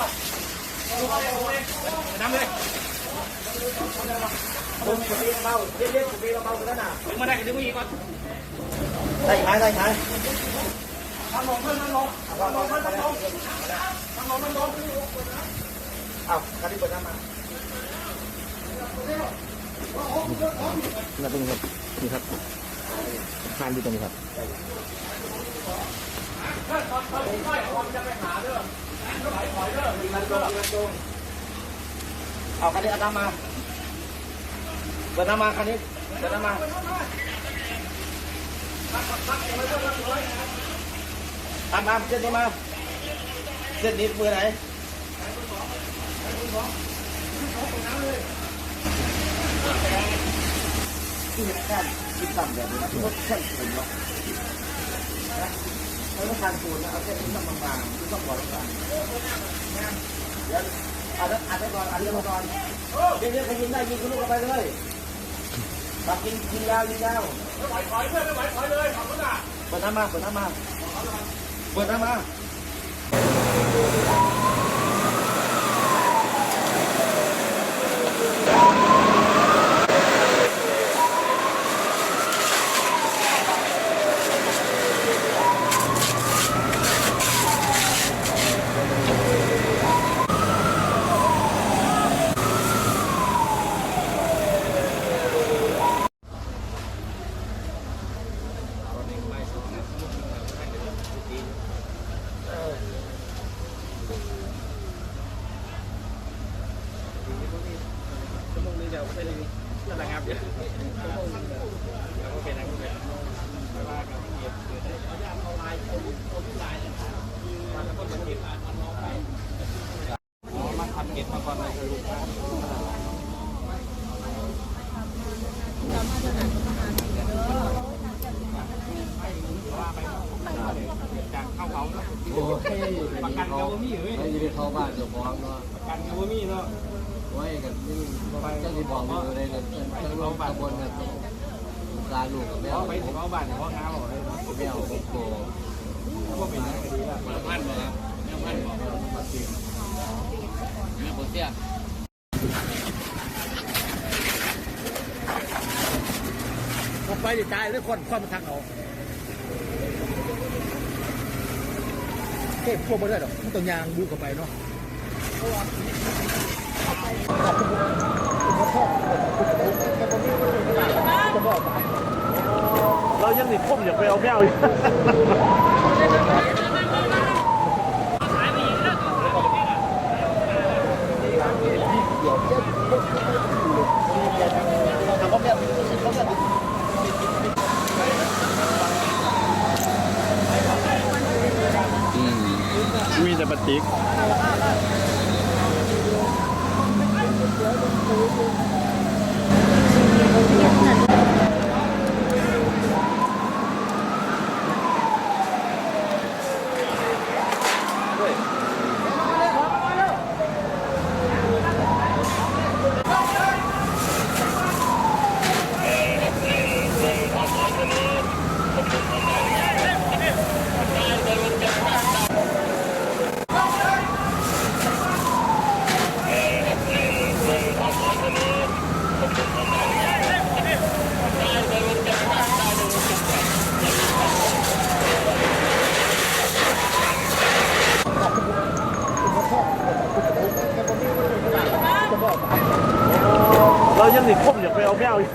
อยก่อนเล็กถอยก่อนน้ำเลยผมปีเบาเรียกๆปีเบาๆนั่ ทานดูตรงนี้ครับเอาคันนี้เอาน้ำมาเปิดน้ำมาคันนี้เปิดน้ำมาตามมาเส้นนี้มาเส้นนี้มือไหน ที่เห็นแค่กินต่ำแบบนี้นะรสแค่ถึงเนาะนะไม่ต้องทานปูนนะเอาแค่นี้นต้องบางๆที่ต้องบอกบางๆเดี๋ยวอ่านอ่านได้ก่อนอ่านเรื่องมาก่อนเดี๋ยวเดี๋ยวใครยิงได้ยิงคุณลูกไปเลยตักกินกินยาวยิงยาวไม่ไหวถอยเพื่อนไม่ไหวถอยเลยขอบคุณอะเปิดหน้ำมาเปิดหน้ำมาเปิดหน้ำมา ชั่วโมงนึงเดี๋ยว ไปเลยนี่ระงับเยอะชั่วโมงนึงแล้วก็เป็นอะไรก็เป็นไม่ว่ากันเก็บเกิดได้เขาอยากเอาลายเอาลูกเอาลูกลายเลยมาแล้วก็มาเก็บอ่านมันน้องไปอ๋อมาทำเก็บมาก่อนเลยคือลูกจากเข้าเขาเนาะโอ้ยประกันกับว่ามีเฮ้ยไม่ได้เข้าบ้านเจ้าของเนาะประกันกับว่ามีเนาะ ไว้กันนี่เจ้าที่บอกอยู่ในเลยทั้งลงตะบนกันลาลูกกับแมวเอาไปถึงเอาบ้านถึงเอาง้าบอกเลยแมวโกโก้พวกเป็นนักดีละมาพันบ่ครับแมวพันบ่มาตีแมวโบเสียไปจะตายด้วยคนความทางเอาเก็บพวกมาได้หรอกมันต้องยางบูเข้าไปเนาะ เรายังหนีพุ่มอย่าไปเอาแมวอีกมีแต่ปฏิก thứ ยังหนีก้มอย่าไปเอาแมวอีก